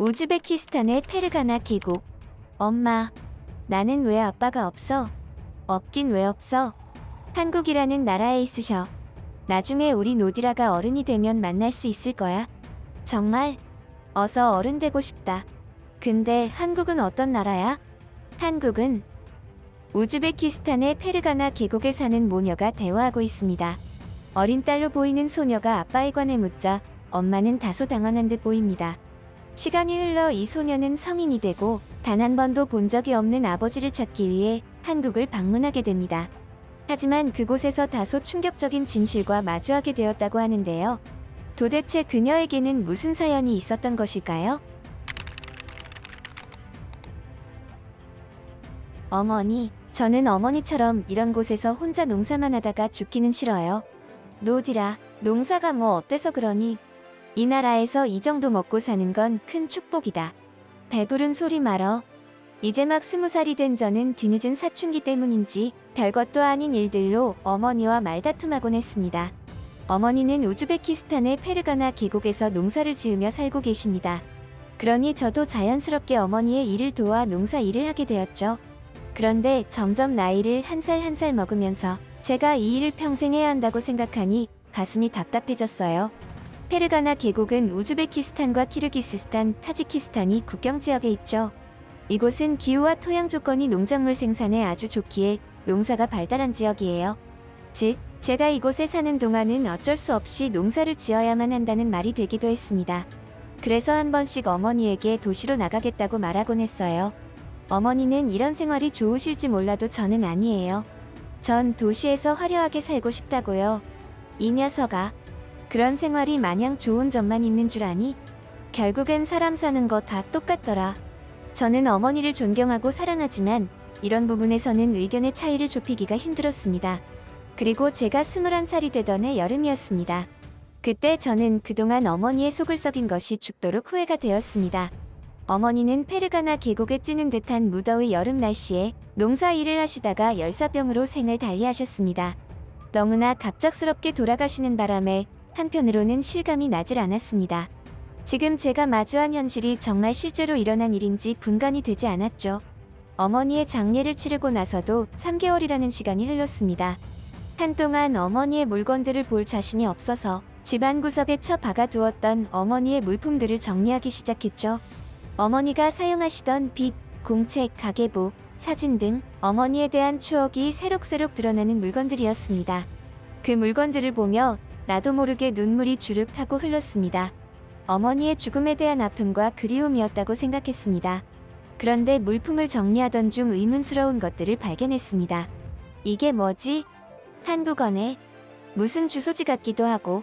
우즈베키스탄의 페르가나 계곡. 엄마, 나는 왜 아빠가 없어? 없긴 왜 없어? 한국이라는 나라에 있으셔. 나중에 우리 노디라가 어른이 되면 만날 수 있을 거야. 정말? 어서 어른 되고 싶다. 근데 한국은 어떤 나라야? 한국은 우즈베키스탄의 페르가나 계곡에 사는 모녀가 대화하고 있습니다. 어린 딸로 보이는 소녀가 아빠에 관해 묻자 엄마는 다소 당황한 듯 보입니다. 시간이 흘러 이 소녀는 성인이 되고 단 한 번도 본 적이 없는 아버지를 찾기 위해 한국을 방문하게 됩니다. 하지만 그곳에서 다소 충격적인 진실과 마주하게 되었다고 하는데요. 도대체 그녀에게는 무슨 사연이 있었던 것일까요? 어머니, 저는 어머니처럼 이런 곳에서 혼자 농사만 하다가 죽기는 싫어요. 노디라, 농사가 뭐 어때서 그러니? 이 나라에서 이 정도 먹고 사는 건 큰 축복이다. 배부른 소리 말어. 이제 막 스무 살이 된 저는 뒤늦은 사춘기 때문인지 별것도 아닌 일들로 어머니와 말다툼하곤 했습니다. 어머니는 우즈베키스탄의 페르가나 계곡에서 농사를 지으며 살고 계십니다. 그러니 저도 자연스럽게 어머니의 일을 도와 농사 일을 하게 되었죠. 그런데 점점 나이를 한 살 한 살 먹으면서 제가 이 일을 평생 해야 한다고 생각하니 가슴이 답답해졌어요. 페르가나 계곡은 우즈베키스탄과 키르기스스탄, 타지키스탄이 국경 지역에 있죠. 이곳은 기후와 토양 조건이 농작물 생산에 아주 좋기에 농사가 발달한 지역이에요. 즉, 제가 이곳에 사는 동안은 어쩔 수 없이 농사를 지어야만 한다는 말이 되기도 했습니다. 그래서 한 번씩 어머니에게 도시로 나가겠다고 말하곤 했어요. 어머니는 이런 생활이 좋으실지 몰라도 저는 아니에요. 전 도시에서 화려하게 살고 싶다고요. 이 녀석아. 그런 생활이 마냥 좋은 점만 있는 줄 아니? 결국엔 사람 사는 거 다 똑같더라. 저는 어머니를 존경하고 사랑하지만 이런 부분에서는 의견의 차이를 좁히기가 힘들었습니다. 그리고 제가 21살이 되던 해 여름이었습니다. 그때 저는 그동안 어머니의 속을 썩인 것이 죽도록 후회가 되었습니다. 어머니는 페르가나 계곡에 찌는 듯한 무더위 여름 날씨에 농사 일을 하시다가 열사병으로 생을 달리하셨습니다. 너무나 갑작스럽게 돌아가시는 바람에 한편으로는 실감이 나질 않았습니다. 지금 제가 마주한 현실이 정말 실제로 일어난 일인지 분간이 되지 않았죠. 어머니의 장례를 치르고 나서도 3개월이라는 시간이 흘렀습니다. 한동안 어머니의 물건들을 볼 자신이 없어서 집안 구석에 처 박아두었던 어머니의 물품들을 정리하기 시작했죠. 어머니가 사용하시던 빗, 공책, 가계부, 사진 등 어머니에 대한 추억이 새록새록 드러나는 물건들이었습니다. 그 물건들을 보며 나도 모르게 눈물이 주룩 하고 흘렀습니다. 어머니의 죽음에 대한 아픔과 그리움이었다고 생각했습니다. 그런데 물품을 정리하던 중 의문스러운 것들을 발견했습니다. 이게 뭐지? 한국어네. 무슨 주소지 같기도 하고.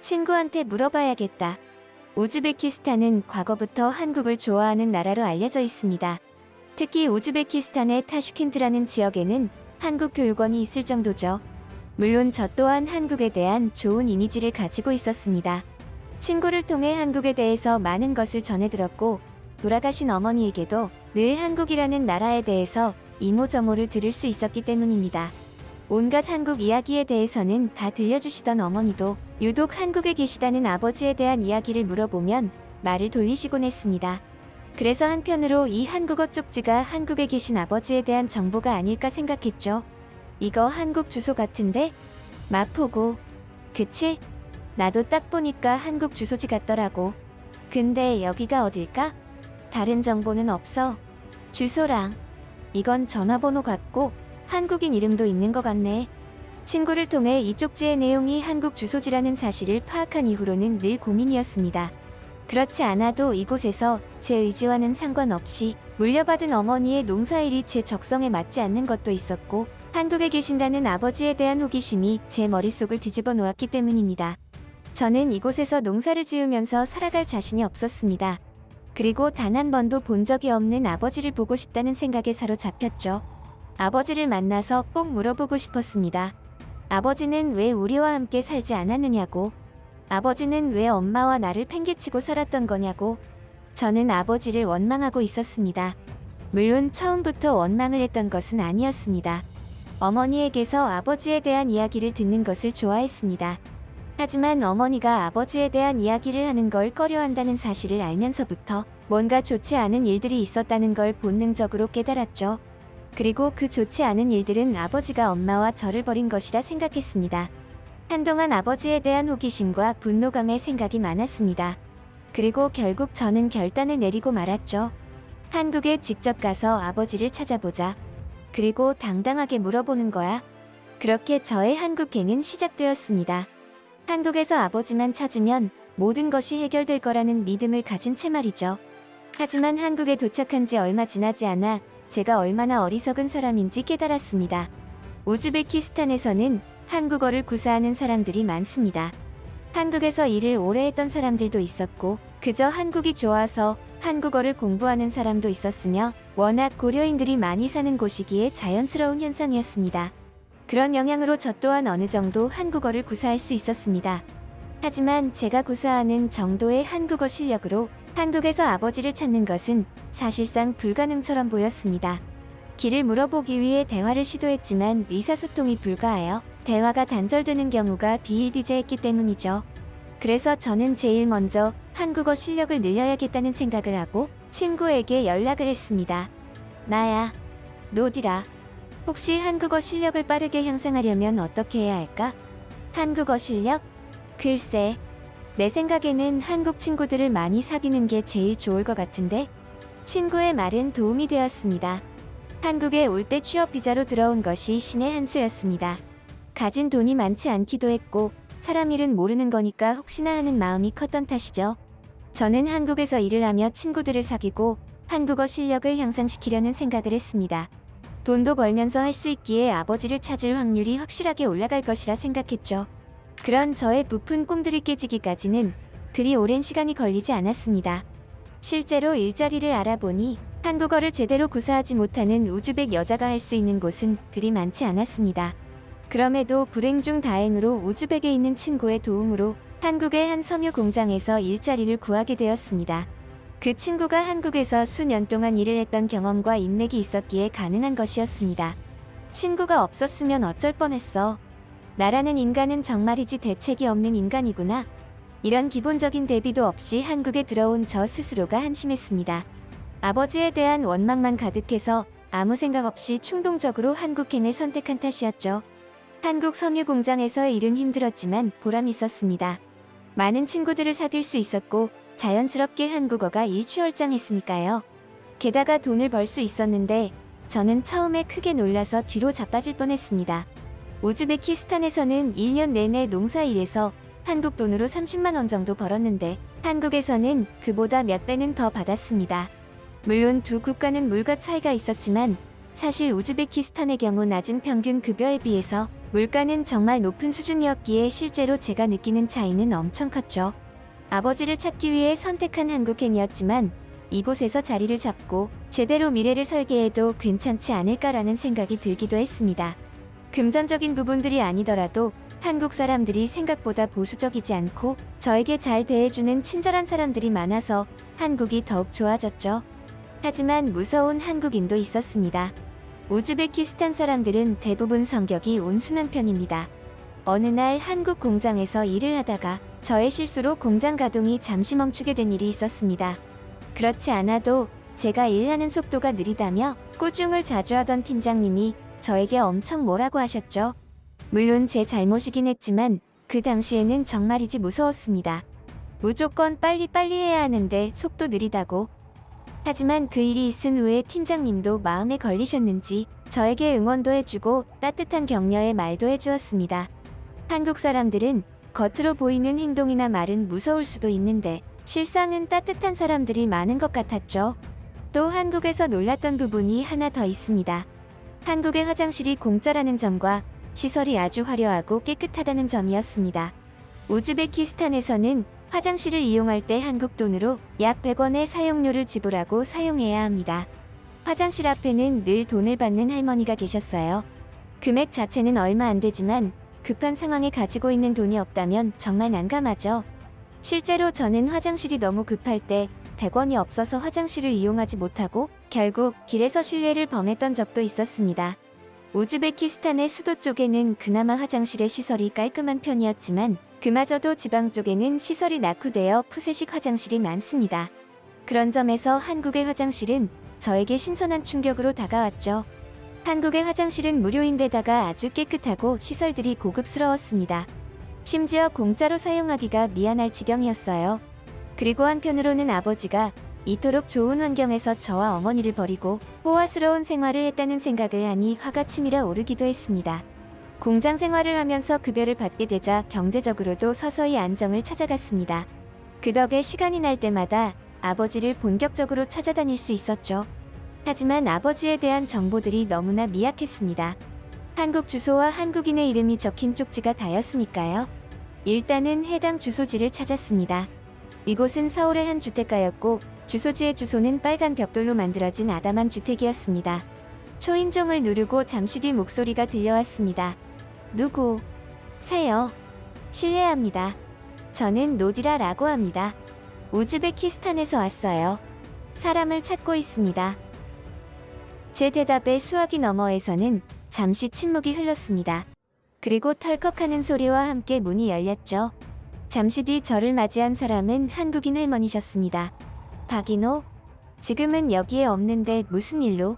친구한테 물어봐야겠다. 우즈베키스탄은 과거부터 한국을 좋아하는 나라로 알려져 있습니다. 특히 우즈베키스탄의 타슈켄트라는 지역에는 한국 교육원이 있을 정도죠. 물론 저 또한 한국에 대한 좋은 이미지를 가지고 있었습니다. 친구를 통해 한국에 대해서 많은 것을 전해 들었고, 돌아가신 어머니에게도 늘 한국이라는 나라에 대해서 이모저모를 들을 수 있었기 때문입니다. 온갖 한국 이야기에 대해서는 다 들려주시던 어머니도 유독 한국에 계시다는 아버지에 대한 이야기를 물어보면 말을 돌리시곤 했습니다. 그래서 한편으로 이 한국어 쪽지가 한국에 계신 아버지에 대한 정보가 아닐까 생각했죠. 이거 한국 주소 같은데? 마포구. 그치? 나도 딱 보니까 한국 주소지 같더라고. 근데 여기가 어딜까? 다른 정보는 없어. 주소랑. 이건 전화번호 같고 한국인 이름도 있는 것 같네. 친구를 통해 이 쪽지의 내용이 한국 주소지라는 사실을 파악한 이후로는 늘 고민이었습니다. 그렇지 않아도 이곳에서 제 의지와는 상관없이 물려받은 어머니의 농사일이 제 적성에 맞지 않는 것도 있었고 한국에 계신다는 아버지에 대한 호기심이 제 머릿속을 뒤집어 놓았기 때문입니다. 저는 이곳에서 농사를 지으면서 살아갈 자신이 없었습니다. 그리고 단 한 번도 본 적이 없는 아버지를 보고 싶다는 생각에 사로잡혔죠. 아버지를 만나서 꼭 물어보고 싶었습니다. 아버지는 왜 우리와 함께 살지 않았느냐고. 아버지는 왜 엄마와 나를 팽개치고 살았던 거냐고. 저는 아버지를 원망하고 있었습니다. 물론 처음부터 원망을 했던 것은 아니었습니다. 어머니에게서 아버지에 대한 이야기를 듣는 것을 좋아했습니다. 하지만 어머니가 아버지에 대한 이야기를 하는 걸 꺼려한다는 사실을 알면서부터 뭔가 좋지 않은 일들이 있었다는 걸 본능적으로 깨달았죠. 그리고 그 좋지 않은 일들은 아버지가 엄마와 저를 버린 것이라 생각했습니다. 한동안 아버지에 대한 호기심과 분노감의 생각이 많았습니다. 그리고 결국 저는 결단을 내리고 말았죠. 한국에 직접 가서 아버지를 찾아보자. 그리고 당당하게 물어보는 거야. 그렇게 저의 한국행은 시작되었습니다. 한국에서 아버지만 찾으면 모든 것이 해결될 거라는 믿음을 가진 채 말이죠. 하지만 한국에 도착한 지 얼마 지나지 않아 제가 얼마나 어리석은 사람인지 깨달았습니다. 우즈베키스탄에서는 한국어를 구사하는 사람들이 많습니다. 한국에서 일을 오래 했던 사람들도 있었고, 그저 한국이 좋아서 한국어를 공부하는 사람도 있었으며, 워낙 고려인들이 많이 사는 곳이기에 자연스러운 현상이었습니다. 그런 영향으로 저 또한 어느 정도 한국어를 구사할 수 있었습니다. 하지만 제가 구사하는 정도의 한국어 실력으로 한국에서 아버지를 찾는 것은 사실상 불가능처럼 보였습니다. 길을 물어보기 위해 대화를 시도했지만 의사소통이 불가하여 대화가 단절되는 경우가 비일비재했기 때문이죠. 그래서 저는 제일 먼저 한국어 실력을 늘려야겠다는 생각을 하고 친구에게 연락을 했습니다. 나야, 노디라. 혹시 한국어 실력을 빠르게 향상하려면 어떻게 해야 할까? 한국어 실력? 글쎄, 내 생각에는 한국 친구들을 많이 사귀는 게 제일 좋을 것 같은데? 친구의 말은 도움이 되었습니다. 한국에 올 때 취업 비자로 들어온 것이 신의 한 수였습니다. 가진 돈이 많지 않기도 했고, 사람 일은 모르는 거니까 혹시나 하는 마음이 컸던 탓이죠. 저는 한국에서 일을 하며 친구들을 사귀고 한국어 실력을 향상시키려는 생각을 했습니다. 돈도 벌면서 할 수 있기에 아버지를 찾을 확률이 확실하게 올라갈 것이라 생각했죠. 그런 저의 부푼 꿈들이 깨지기까지는 그리 오랜 시간이 걸리지 않았습니다. 실제로 일자리를 알아보니 한국어를 제대로 구사하지 못하는 우즈벡 여자가 할 수 있는 곳은 그리 많지 않았습니다. 그럼에도 불행 중 다행으로 우즈벡에 있는 친구의 도움으로 한국의 한 섬유 공장에서 일자리를 구하게 되었습니다. 그 친구가 한국에서 수년 동안 일을 했던 경험과 인맥이 있었기에 가능한 것이었습니다. 친구가 없었으면 어쩔 뻔했어. 나라는 인간은 정말이지 대책이 없는 인간이구나. 이런 기본적인 대비도 없이 한국에 들어온 저 스스로가 한심했습니다. 아버지에 대한 원망만 가득해서 아무 생각 없이 충동적으로 한국행을 선택한 탓이었죠. 한국 섬유 공장에서의 일은 힘들었지만 보람 있었습니다. 많은 친구들을 사귈 수 있었고 자연스럽게 한국어가 일취월장했으니까요. 게다가 돈을 벌 수 있었는데 저는 처음에 크게 놀라서 뒤로 자빠질 뻔했습니다. 우즈베키스탄에서는 1년 내내 농사일에서 한국 돈으로 30만 원 정도 벌었는데 한국에서는 그보다 몇 배는 더 받았습니다. 물론 두 국가는 물가 차이가 있었지만 사실 우즈베키스탄의 경우 낮은 평균 급여에 비해서 물가는 정말 높은 수준이었기에 실제로 제가 느끼는 차이는 엄청 컸죠. 아버지를 찾기 위해 선택한 한국행이었지만 이곳에서 자리를 잡고 제대로 미래를 설계해도 괜찮지 않을까라는 생각이 들기도 했습니다. 금전적인 부분들이 아니더라도 한국 사람들이 생각보다 보수적이지 않고 저에게 잘 대해주는 친절한 사람들이 많아서 한국이 더욱 좋아졌죠. 하지만 무서운 한국인도 있었습니다. 우즈베키스탄 사람들은 대부분 성격이 온순한 편입니다. 어느 날 한국 공장에서 일을 하다가 저의 실수로 공장 가동이 잠시 멈추게 된 일이 있었습니다. 그렇지 않아도 제가 일하는 속도가 느리다며 꾸중을 자주 하던 팀장님이 저에게 엄청 뭐라고 하셨죠. 물론 제 잘못이긴 했지만 그 당시에는 정말이지 무서웠습니다. 무조건 빨리빨리 해야 하는데 속도 느리다고. 하지만 그 일이 있은 후에 팀장님도 마음에 걸리셨는지 저에게 응원도 해주고 따뜻한 격려의 말도 해주었습니다. 한국 사람들은 겉으로 보이는 행동이나 말은 무서울 수도 있는데 실상은 따뜻한 사람들이 많은 것 같았죠. 또 한국에서 놀랐던 부분이 하나 더 있습니다. 한국의 화장실이 공짜라는 점과 시설이 아주 화려하고 깨끗하다는 점이었습니다. 우즈베키스탄에서는 화장실을 이용할 때 한국 돈으로 약 100원의 사용료를 지불하고 사용해야 합니다. 화장실 앞에는 늘 돈을 받는 할머니가 계셨어요. 금액 자체는 얼마 안 되지만 급한 상황에 가지고 있는 돈이 없다면 정말 난감하죠. 실제로 저는 화장실이 너무 급할 때 100원이 없어서 화장실을 이용하지 못하고 결국 길에서 실례를 범했던 적도 있었습니다. 우즈베키스탄의 수도 쪽에는 그나마 화장실의 시설이 깔끔한 편이었지만 그마저도 지방 쪽에는 시설이 낙후되어 푸세식 화장실이 많습니다. 그런 점에서 한국의 화장실은 저에게 신선한 충격으로 다가왔죠. 한국의 화장실은 무료인데다가 아주 깨끗하고 시설들이 고급스러웠습니다. 심지어 공짜로 사용하기가 미안할 지경이었어요. 그리고 한편으로는 아버지가 이토록 좋은 환경에서 저와 어머니를 버리고 호화스러운 생활을 했다는 생각을 하니 화가 치밀어 오르기도 했습니다. 공장 생활을 하면서 급여를 받게 되자 경제적으로도 서서히 안정을 찾아갔습니다. 그 덕에 시간이 날 때마다 아버지를 본격적으로 찾아다닐 수 있었죠. 하지만 아버지에 대한 정보들이 너무나 미약했습니다. 한국 주소와 한국인의 이름이 적힌 쪽지가 다였으니까요. 일단은 해당 주소지를 찾았습니다. 이곳은 서울의 한 주택가였고 주소지의 주소는 빨간 벽돌로 만들어진 아담한 주택이었습니다. 초인종을 누르고 잠시 뒤 목소리가 들려왔습니다. 누구? 세요. 실례합니다. 저는 노디라라고 합니다. 우즈베키스탄에서 왔어요. 사람을 찾고 있습니다. 제 대답에 수화기 너머에서는 잠시 침묵이 흘렀습니다. 그리고 털컥하는 소리와 함께 문이 열렸죠. 잠시 뒤 저를 맞이한 사람은 한국인 할머니셨습니다. 박인호? 지금은 여기에 없는데 무슨 일로?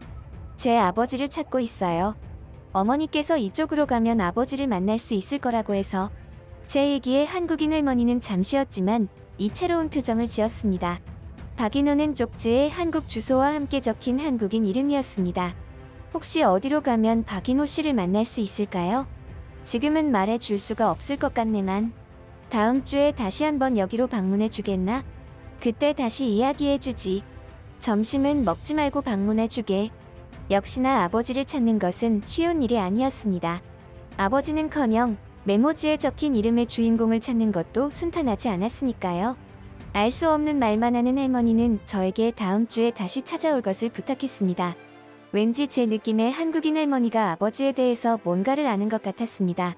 제 아버지를 찾고 있어요. 어머니께서 이쪽으로 가면 아버지를 만날 수 있을 거라고 해서 제 얘기에 한국인 할머니는 잠시였지만 이채로운 표정을 지었습니다. 박인호는 쪽지에 한국 주소와 함께 적힌 한국인 이름이었습니다. 혹시 어디로 가면 박인호 씨를 만날 수 있을까요? 지금은 말해 줄 수가 없을 것 같네만. 다음 주에 다시 한번 여기로 방문해 주겠나? 그때 다시 이야기해 주지. 점심은 먹지 말고 방문해 주게. 역시나 아버지를 찾는 것은 쉬운 일이 아니었습니다. 아버지는커녕 메모지에 적힌 이름의 주인공을 찾는 것도 순탄하지 않았으니까요. 알 수 없는 말만 하는 할머니는 저에게 다음 주에 다시 찾아올 것을 부탁했습니다. 왠지 제 느낌에 한국인 할머니가 아버지에 대해서 뭔가를 아는 것 같았습니다.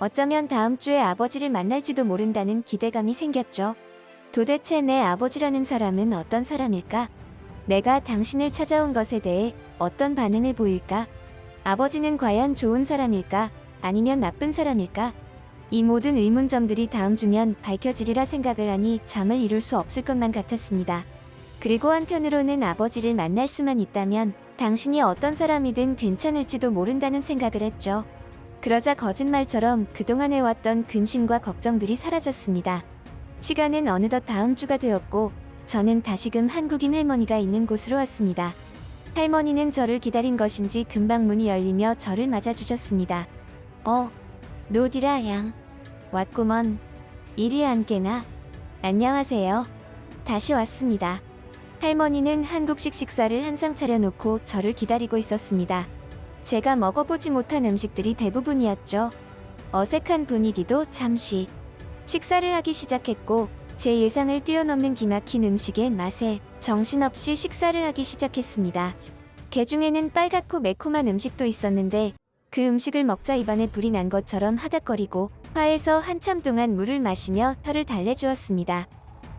어쩌면 다음 주에 아버지를 만날지도 모른다는 기대감이 생겼죠. 도대체 내 아버지라는 사람은 어떤 사람일까? 내가 당신을 찾아온 것에 대해 어떤 반응을 보일까? 아버지는 과연 좋은 사람일까? 아니면 나쁜 사람일까? 이 모든 의문점들이 다음 주면 밝혀지리라 생각을 하니 잠을 이룰 수 없을 것만 같았습니다. 그리고 한편으로는 아버지를 만날 수만 있다면 당신이 어떤 사람이든 괜찮을지도 모른다는 생각을 했죠. 그러자 거짓말처럼 그동안 해왔던 근심과 걱정들이 사라졌습니다. 시간은 어느덧 다음 주가 되었고 저는 다시금 한국인 할머니가 있는 곳으로 왔습니다. 할머니는 저를 기다린 것인지 금방 문이 열리며 저를 맞아주셨습니다. 어, 노디라 양. 왔구먼. 이리 앉게나. 안녕하세요. 다시 왔습니다. 할머니는 한국식 식사를 한상 차려놓고 저를 기다리고 있었습니다. 제가 먹어보지 못한 음식들이 대부분이었죠. 어색한 분위기도 잠시. 식사를 하기 시작했고 제 예상을 뛰어넘는 기막힌 음식의 맛에 정신없이 식사를 하기 시작했습니다. 게 중에는 빨갛고 매콤한 음식도 있었는데 그 음식을 먹자 입안에 불이 난 것처럼 하닥거리고 화에서 한참 동안 물을 마시며 혀를 달래주었습니다.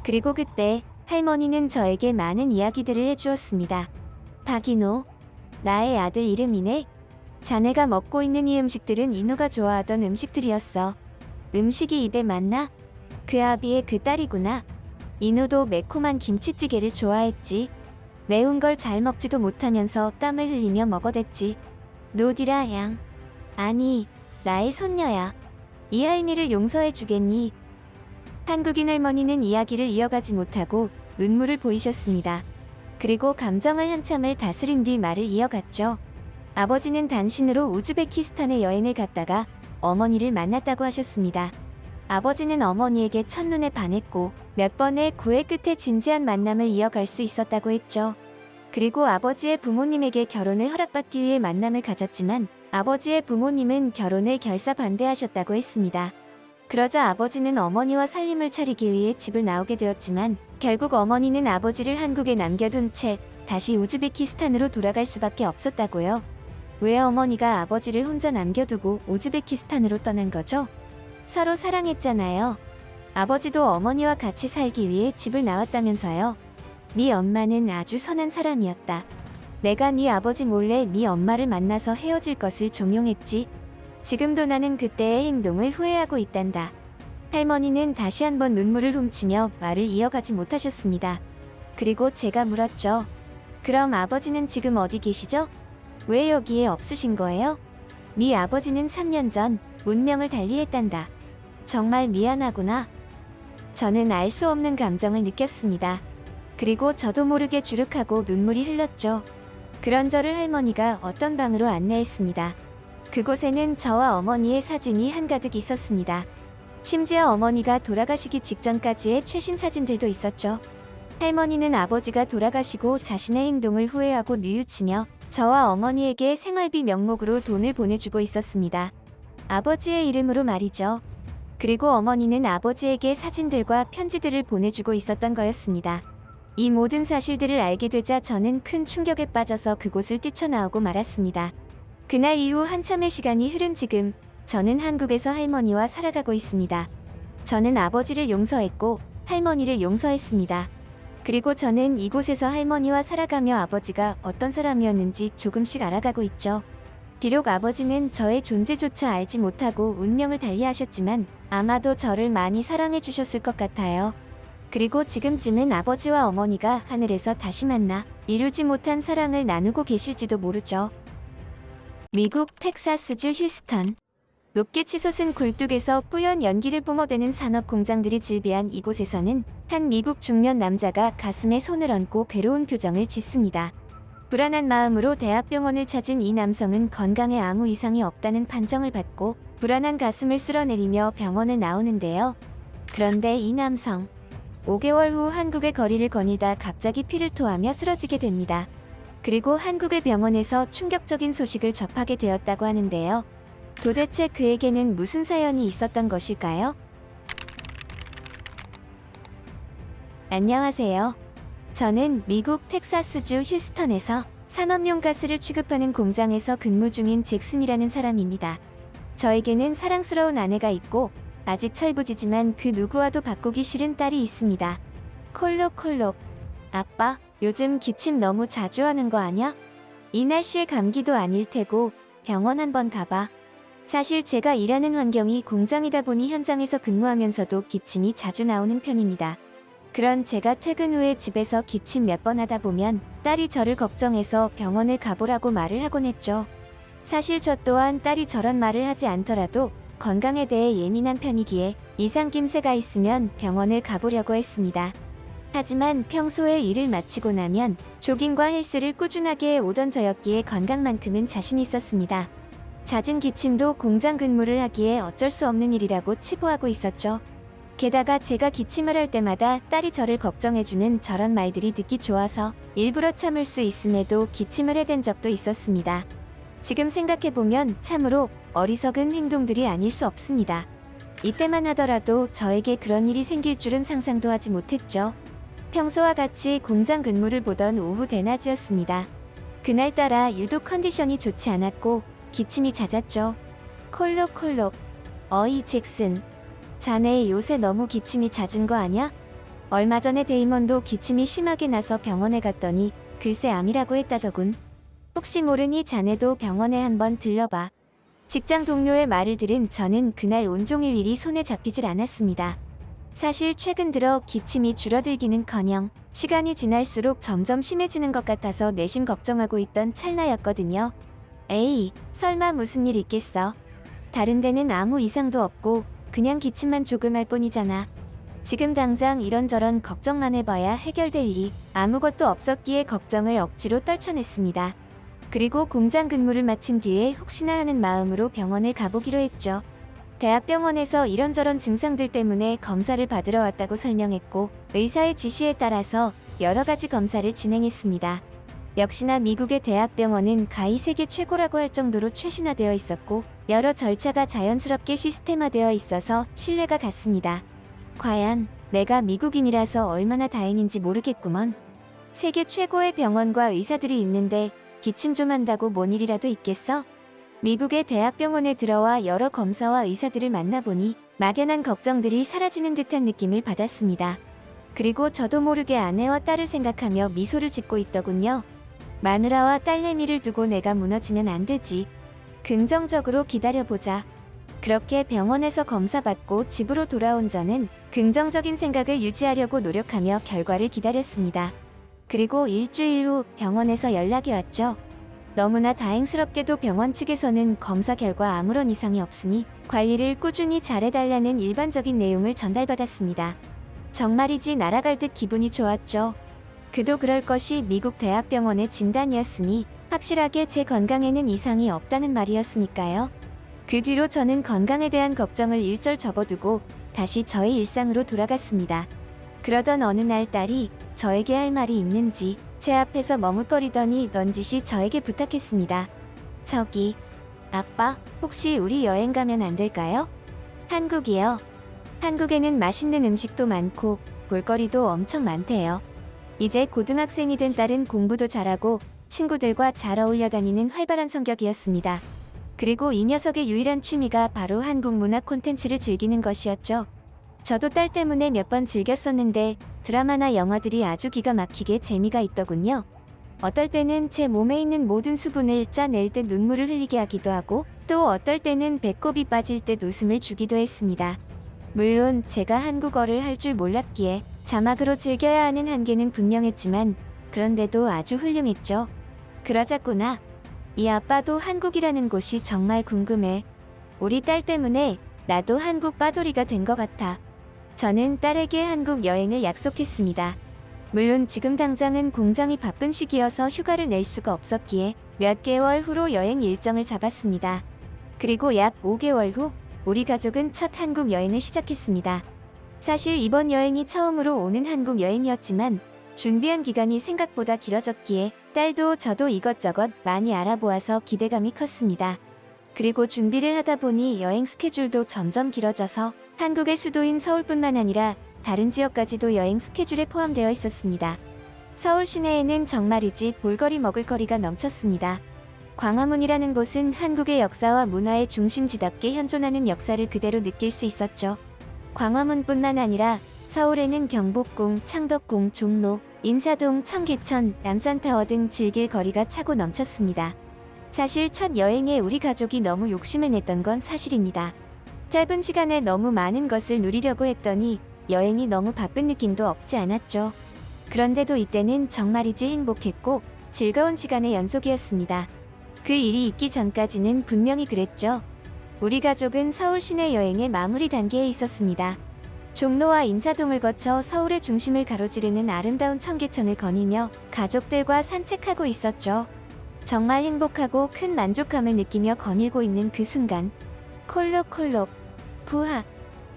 그리고 그때 할머니는 저에게 많은 이야기들을 해주었습니다. 박인호, 나의 아들 이름이네. 자네가 먹고 있는 이 음식들은 인호가 좋아하던 음식들이었어. 음식이 입에 맞나? 그 아비의 그 딸이구나. 인호도 매콤한 김치찌개를 좋아했지. 매운 걸 잘 먹지도 못하면서 땀을 흘리며 먹어댔지. 노디라 양. 아니, 나의 손녀야. 이 할미를 용서해 주겠니? 한국인 할머니는 이야기를 이어가지 못하고 눈물을 보이셨습니다. 그리고 감정을 한참을 다스린 뒤 말을 이어갔죠. 아버지는 단신으로 우즈베키스탄에 여행을 갔다가 어머니를 만났다고 하셨습니다. 아버지는 어머니에게 첫눈에 반했고 몇 번의 구애 끝에 진지한 만남을 이어갈 수 있었다고 했죠. 그리고 아버지의 부모님에게 결혼을 허락받기 위해 만남을 가졌지만 아버지의 부모님은 결혼을 결사 반대하셨다고 했습니다. 그러자 아버지는 어머니와 살림을 차리기 위해 집을 나오게 되었지만 결국 어머니는 아버지를 한국에 남겨둔 채 다시 우즈베키스탄으로 돌아갈 수밖에 없었다고요. 왜 어머니가 아버지를 혼자 남겨두고 우즈베키스탄으로 떠난 거죠? 서로 사랑했잖아요. 아버지도 어머니와 같이 살기 위해 집을 나왔다면서요. 네 엄마는 아주 선한 사람이었다. 내가 네 아버지 몰래 네 엄마를 만나서 헤어질 것을 종용했지. 지금도 나는 그때의 행동을 후회하고 있단다. 할머니는 다시 한번 눈물을 훔치며 말을 이어가지 못하셨습니다. 그리고 제가 물었죠. 그럼 아버지는 지금 어디 계시죠? 왜 여기에 없으신 거예요? 네 아버지는 3년 전 문명을 달리했단다. 정말 미안하구나. 저는 알 수 없는 감정을 느꼈습니다. 그리고 저도 모르게 주룩하고 눈물이 흘렀죠. 그런 저를 할머니가 어떤 방으로 안내했습니다. 그곳에는 저와 어머니의 사진이 한가득 있었습니다. 심지어 어머니가 돌아가시기 직전까지의 최신 사진들도 있었죠. 할머니는 아버지가 돌아가시고 자신의 행동을 후회하고 뉘우치며 저와 어머니에게 생활비 명목으로 돈을 보내주고 있었습니다. 아버지의 이름으로 말이죠. 그리고 어머니는 아버지에게 사진들과 편지들을 보내주고 있었던 거였습니다. 이 모든 사실들을 알게 되자 저는 큰 충격에 빠져서 그곳을 뛰쳐나오고 말았습니다. 그날 이후 한참의 시간이 흐른 지금 저는 한국에서 할머니와 살아가고 있습니다. 저는 아버지를 용서했고 할머니를 용서했습니다. 그리고 저는 이곳에서 할머니와 살아가며 아버지가 어떤 사람이었는지 조금씩 알아가고 있죠. 비록 아버지는 저의 존재조차 알지 못하고 운명을 달리하셨지만 아마도 저를 많이 사랑해 주셨을 것 같아요. 그리고 지금쯤은 아버지와 어머니가 하늘에서 다시 만나 이루지 못한 사랑을 나누고 계실지도 모르죠. 미국 텍사스주 휴스턴 높게 치솟은 굴뚝에서 뿌연 연기를 뿜어대는 산업 공장들이 질비한 이곳에서는 한 미국 중년 남자가 가슴에 손을 얹고 괴로운 표정을 짓습니다. 불안한 마음으로 대학병원을 찾은 이 남성은 건강에 아무 이상이 없다는 판정을 받고 불안한 가슴을 쓸어내리며 병원을 나오는데요. 그런데 이 남성 5개월 후 한국의 거리를 거닐다 갑자기 피를 토하며 쓰러지게 됩니다. 그리고 한국의 병원에서 충격적인 소식을 접하게 되었다고 하는데요. 도대체 그에게는 무슨 사연이 있었던 것일까요? 안녕하세요. 저는 미국 텍사스주 휴스턴에서 산업용 가스를 취급하는 공장에서 근무 중인 잭슨이라는 사람입니다. 저에게는 사랑스러운 아내가 있고 아직 철부지지만 그 누구와도 바꾸기 싫은 딸이 있습니다. 콜록콜록. 아빠, 요즘 기침 너무 자주 하는 거 아냐? 이 날씨에 감기도 아닐 테고 병원 한번 가봐. 사실 제가 일하는 환경이 공장이다 보니 현장에서 근무하면서도 기침이 자주 나오는 편입니다. 그런 제가 퇴근 후에 집에서 기침 몇 번 하다 보면 딸이 저를 걱정해서 병원을 가보라고 말을 하곤 했죠. 사실 저 또한 딸이 저런 말을 하지 않더라도 건강에 대해 예민한 편이기에 이상 김새가 있으면 병원을 가보려고 했습니다. 하지만 평소에 일을 마치고 나면 조깅과 헬스를 꾸준하게 오던 저였기에 건강만큼은 자신 있었습니다. 잦은 기침도 공장 근무를 하기에 어쩔 수 없는 일이라고 치부하고 있었죠. 게다가 제가 기침을 할 때마다 딸이 저를 걱정해주는 저런 말들이 듣기 좋아서 일부러 참을 수 있음에도 기침을 해댄 적도 있었습니다. 지금 생각해보면 참으로 어리석은 행동들이 아닐 수 없습니다. 이때만 하더라도 저에게 그런 일이 생길 줄은 상상도 하지 못했죠. 평소와 같이 공장 근무를 보던 오후 대낮이었습니다. 그날따라 유독 컨디션이 좋지 않았고 기침이 잦았죠. 콜록콜록. 어이 잭슨. 자네 요새 너무 기침이 잦은 거 아냐? 얼마 전에 데이먼도 기침이 심하게 나서 병원에 갔더니 글쎄 암이라고 했다더군. 혹시 모르니 자네도 병원에 한번 들러봐. 직장 동료의 말을 들은 저는 그날 온종일 일이 손에 잡히질 않았습니다. 사실 최근 들어 기침이 줄어들기는커녕 시간이 지날수록 점점 심해지는 것 같아서 내심 걱정하고 있던 찰나였거든요. 에이, 설마 무슨 일 있겠어? 다른 데는 아무 이상도 없고 그냥 기침만 조금 할 뿐이잖아. 지금 당장 이런저런 걱정만 해봐야 해결될 일이 아무것도 없었기에 걱정을 억지로 떨쳐냈습니다. 그리고 공장 근무를 마친 뒤에 혹시나 하는 마음으로 병원을 가보기로 했죠. 대학병원에서 이런저런 증상들 때문에 검사를 받으러 왔다고 설명했고 의사의 지시에 따라서 여러 가지 검사를 진행했습니다. 역시나 미국의 대학병원은 가히 세계 최고라고 할 정도로 최신화되어 있었고 여러 절차가 자연스럽게 시스템화되어 있어서 신뢰가 갔습니다. 과연 내가 미국인이라서 얼마나 다행인지 모르겠구먼. 세계 최고의 병원과 의사들이 있는데 기침 좀 한다고 뭔 일이라도 있겠어? 미국의 대학병원에 들어와 여러 검사와 의사들을 만나보니 막연한 걱정들이 사라지는 듯한 느낌을 받았습니다. 그리고 저도 모르게 아내와 딸을 생각하며 미소를 짓고 있더군요. 마누라와 딸내미를 두고 내가 무너지면 안 되지. 긍정적으로 기다려보자. 그렇게 병원에서 검사받고 집으로 돌아온 저는 긍정적인 생각을 유지하려고 노력하며 결과를 기다렸습니다. 그리고 일주일 후 병원에서 연락이 왔죠. 너무나 다행스럽게도 병원 측에서는 검사 결과 아무런 이상이 없으니 관리를 꾸준히 잘해달라는 일반적인 내용을 전달받았습니다. 정말이지 날아갈 듯 기분이 좋았죠. 그도 그럴 것이 미국 대학병원의 진단이었으니 확실하게 제 건강에는 이상이 없다는 말이었으니까요. 그 뒤로 저는 건강에 대한 걱정을 일절 접어두고 다시 저의 일상으로 돌아갔습니다. 그러던 어느 날 딸이 저에게 할 말이 있는지 제 앞에서 머뭇거리더니 넌지시 저에게 부탁했습니다. 저기, 아빠, 혹시 우리 여행 가면 안 될까요? 한국이요. 한국에는 맛있는 음식도 많고 볼거리도 엄청 많대요. 이제 고등학생이 된 딸은 공부도 잘하고 친구들과 잘 어울려 다니는 활발한 성격이었습니다. 그리고 이 녀석의 유일한 취미가 바로 한국 문화 콘텐츠를 즐기는 것이었죠. 저도 딸 때문에 몇 번 즐겼었는데 드라마나 영화들이 아주 기가 막히게 재미가 있더군요. 어떨 때는 제 몸에 있는 모든 수분을 짜낼 듯 눈물을 흘리게 하기도 하고 또 어떨 때는 배꼽이 빠질 듯 웃음을 주기도 했습니다. 물론 제가 한국어를 할 줄 몰랐기에 자막으로 즐겨야 하는 한계는 분명했지만 그런데도 아주 훌륭했죠. 그러자꾸나 이 아빠도 한국이라는 곳이 정말 궁금해. 우리 딸 때문에 나도 한국 빠돌이가 된 것 같아. 저는 딸에게 한국 여행을 약속했습니다. 물론 지금 당장은 공장이 바쁜 시기여서 휴가를 낼 수가 없었기에 몇 개월 후로 여행 일정을 잡았습니다. 그리고 약 5개월 후 우리 가족은 첫 한국 여행을 시작했습니다. 사실 이번 여행이 처음으로 오는 한국 여행이었지만 준비한 기간이 생각보다 길어졌기에 딸도 저도 이것저것 많이 알아보아서 기대감이 컸습니다. 그리고 준비를 하다 보니 여행 스케줄도 점점 길어져서 한국의 수도인 서울뿐만 아니라 다른 지역까지도 여행 스케줄에 포함되어 있었습니다. 서울 시내에는 정말이지 볼거리 먹을거리가 넘쳤습니다. 광화문이라는 곳은 한국의 역사와 문화의 중심지답게 현존하는 역사를 그대로 느낄 수 있었죠. 광화문뿐만 아니라 서울에는 경복궁, 창덕궁, 종로, 인사동, 청계천, 남산타워 등 즐길 거리가 차고 넘쳤습니다. 사실 첫 여행에 우리 가족이 너무 욕심을 냈던 건 사실입니다. 짧은 시간에 너무 많은 것을 누리려고 했더니 여행이 너무 바쁜 느낌도 없지 않았죠. 그런데도 이때는 정말이지 행복했고 즐거운 시간의 연속이었습니다. 그 일이 있기 전까지는 분명히 그랬죠. 우리 가족은 서울 시내 여행의 마무리 단계에 있었습니다. 종로와 인사동을 거쳐 서울의 중심을 가로지르는 아름다운 청계천을 거니며 가족들과 산책하고 있었죠. 정말 행복하고 큰 만족감을 느끼며 거닐고 있는 그 순간 콜록콜록 부하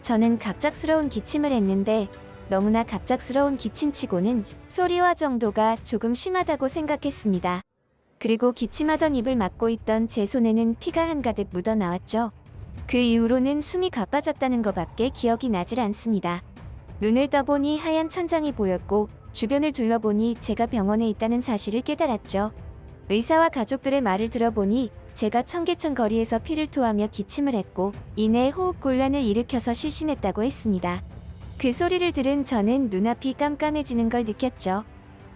저는 갑작스러운 기침을 했는데 너무나 갑작스러운 기침치고는 소리와 정도가 조금 심하다고 생각했습니다. 그리고 기침하던 입을 막고 있던 제 손에는 피가 한가득 묻어 나왔죠. 그 이후로는 숨이 가빠졌다는 것밖에 기억이 나질 않습니다. 눈을 떠보니 하얀 천장이 보였고 주변을 둘러보니 제가 병원에 있다는 사실을 깨달았죠. 의사와 가족들의 말을 들어보니 제가 청계천 거리에서 피를 토하며 기침을 했고 이내 호흡 곤란을 일으켜서 실신했다고 했습니다. 그 소리를 들은 저는 눈앞이 깜깜해지는 걸 느꼈죠.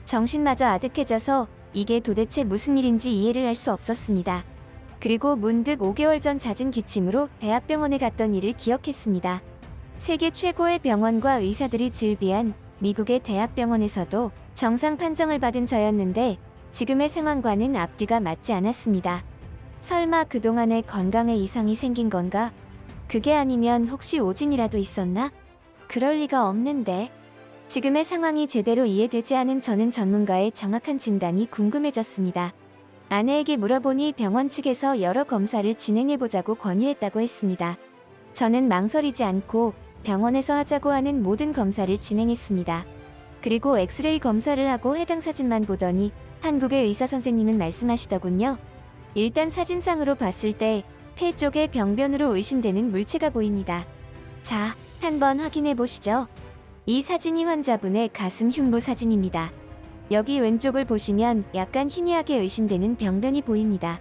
정신마저 아득해져서 이게 도대체 무슨 일인지 이해를 할 수 없었습니다. 그리고 문득 5개월 전 잦은 기침으로 대학병원에 갔던 일을 기억했습니다. 세계 최고의 병원과 의사들이 즐비한 미국의 대학병원에서도 정상 판정을 받은 저였는데 지금의 상황과는 앞뒤가 맞지 않았습니다. 설마 그동안에 건강에 이상이 생긴 건가? 그게 아니면 혹시 오진이라도 있었나? 그럴 리가 없는데. 지금의 상황이 제대로 이해되지 않은 저는 전문가의 정확한 진단이 궁금해졌습니다. 아내에게 물어보니 병원 측에서 여러 검사를 진행해보자고 건의했다고 했습니다. 저는 망설이지 않고 병원에서 하자고 하는 모든 검사를 진행했습니다. 그리고 엑스레이 검사를 하고 해당 사진만 보더니 한국의 의사 선생님은 말씀하시더군요. 일단 사진상으로 봤을 때 폐 쪽에 병변으로 의심되는 물체가 보입니다. 자, 한번 확인해 보시죠. 이 사진이 환자분의 가슴 흉부 사진입니다. 여기 왼쪽을 보시면 약간 희미하게 의심되는 병변이 보입니다.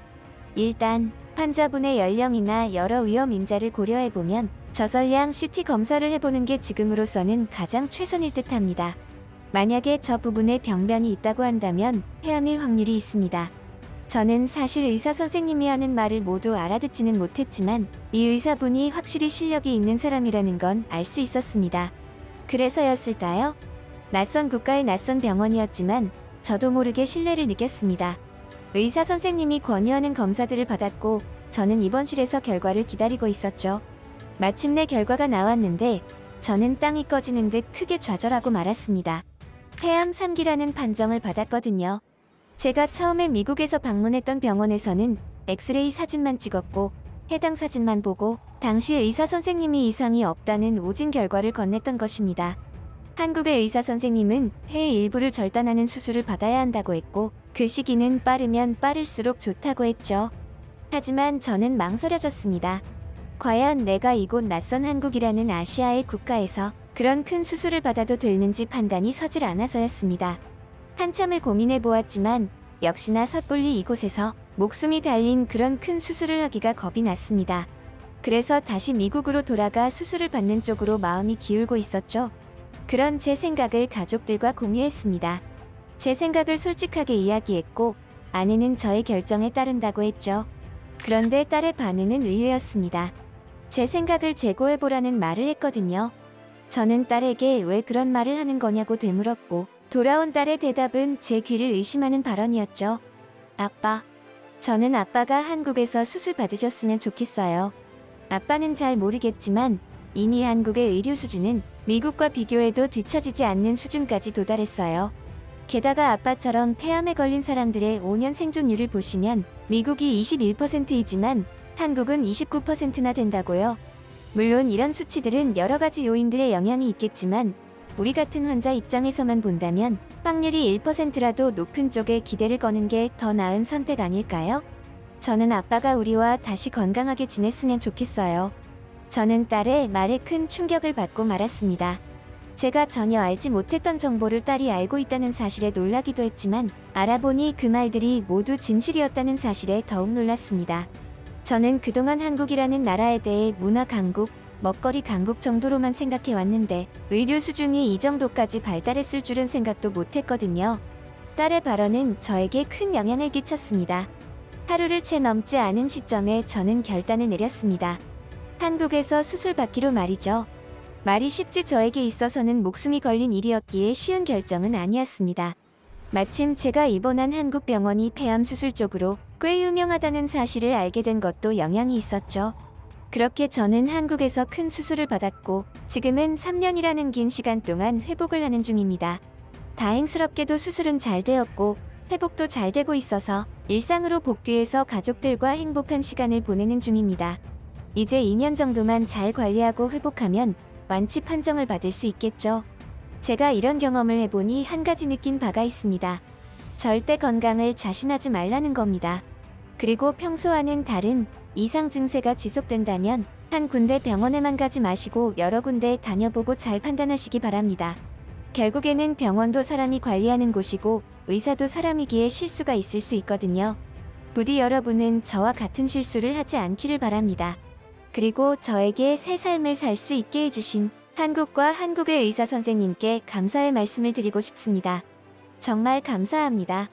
일단 환자분의 연령이나 여러 위험 인자를 고려해 보면 저설량 CT 검사를 해보는 게 지금으로서는 가장 최선일 듯합니다. 만약에 저 부분에 병변이 있다고 한다면 폐암일 확률이 있습니다. 저는 사실 의사 선생님이 하는 말을 모두 알아듣지는 못했지만 이 의사분이 확실히 실력이 있는 사람이라는 건 알 수 있었습니다. 그래서였을까요? 낯선 국가의 낯선 병원이었지만 저도 모르게 신뢰를 느꼈습니다. 의사 선생님이 권유하는 검사들을 받았고 저는 입원실에서 결과를 기다리고 있었죠. 마침내 결과가 나왔는데 저는 땅이 꺼지는 듯 크게 좌절하고 말았습니다. 폐암 3기라는 판정을 받았거든요. 제가 처음에 미국에서 방문했던 병원에서는 엑스레이 사진만 찍었고 해당 사진만 보고 당시 의사 선생님이 이상이 없다는 오진 결과를 건넸던 것입니다. 한국의 의사 선생님은 폐의 일부를 절단하는 수술을 받아야 한다고 했고 그 시기는 빠르면 빠를수록 좋다고 했죠. 하지만 저는 망설여졌습니다. 과연 내가 이곳 낯선 한국이라는 아시아의 국가에서 그런 큰 수술을 받아도 되는지 판단이 서질 않아서였습니다. 한참을 고민해 보았지만 역시나 섣불리 이곳에서 목숨이 달린 그런 큰 수술을 하기가 겁이 났습니다. 그래서 다시 미국으로 돌아가 수술을 받는 쪽으로 마음이 기울고 있었죠. 그런 제 생각을 가족들과 공유했습니다. 제 생각을 솔직하게 이야기했고 아내는 저의 결정에 따른다고 했죠. 그런데 딸의 반응은 의외였습니다. 제 생각을 재고해보라는 말을 했거든요. 저는 딸에게 왜 그런 말을 하는 거냐고 되물었고 돌아온 딸의 대답은 제 귀를 의심하는 발언이었죠. 아빠. 저는 아빠가 한국에서 수술 받으셨으면 좋겠어요. 아빠는 잘 모르겠지만 이미 한국의 의료 수준은 미국과 비교해도 뒤처지지 않는 수준까지 도달했어요. 게다가 아빠처럼 폐암에 걸린 사람들의 5년 생존율을 보시면 미국이 21%이지만 한국은 29%나 된다고요. 물론 이런 수치들은 여러 가지 요인들의 영향이 있겠지만 우리 같은 환자 입장에서만 본다면 확률이 1%라도 높은 쪽에 기대를 거는 게 더 나은 선택 아닐까요? 저는 아빠가 우리와 다시 건강하게 지냈으면 좋겠어요. 저는 딸의 말에 큰 충격을 받고 말았습니다. 제가 전혀 알지 못했던 정보를 딸이 알고 있다는 사실에 놀라기도 했지만 알아보니 그 말들이 모두 진실이었다는 사실에 더욱 놀랐습니다. 저는 그동안 한국이라는 나라에 대해 문화 강국, 먹거리 강국 정도로만 생각해 왔는데 의료 수준이 이 정도까지 발달했을 줄은 생각도 못했거든요. 딸의 발언은 저에게 큰 영향을 끼쳤습니다. 하루를 채 넘지 않은 시점에 저는 결단을 내렸습니다. 한국에서 수술 받기로 말이죠. 말이 쉽지 저에게 있어서는 목숨이 걸린 일이었기에 쉬운 결정은 아니었습니다. 마침 제가 입원한 한국 병원이 폐암 수술 쪽으로 꽤 유명하다는 사실을 알게 된 것도 영향이 있었죠. 그렇게 저는 한국에서 큰 수술을 받았고 지금은 3년이라는 긴 시간 동안 회복을 하는 중입니다. 다행스럽게도 수술은 잘 되었고 회복도 잘 되고 있어서 일상으로 복귀해서 가족들과 행복한 시간을 보내는 중입니다. 이제 2년 정도만 잘 관리하고 회복하면 완치 판정을 받을 수 있겠죠. 제가 이런 경험을 해보니 한 가지 느낀 바가 있습니다. 절대 건강을 자신하지 말라는 겁니다. 그리고 평소와는 다른 이상 증세가 지속된다면 한 군데 병원에만 가지 마시고 여러 군데 다녀보고 잘 판단하시기 바랍니다. 결국에는 병원도 사람이 관리하는 곳이고 의사도 사람이기에 실수가 있을 수 있거든요. 부디 여러분은 저와 같은 실수를 하지 않기를 바랍니다. 그리고 저에게 새 삶을 살 수 있게 해주신 한국과 한국의 의사 선생님께 감사의 말씀을 드리고 싶습니다. 정말 감사합니다.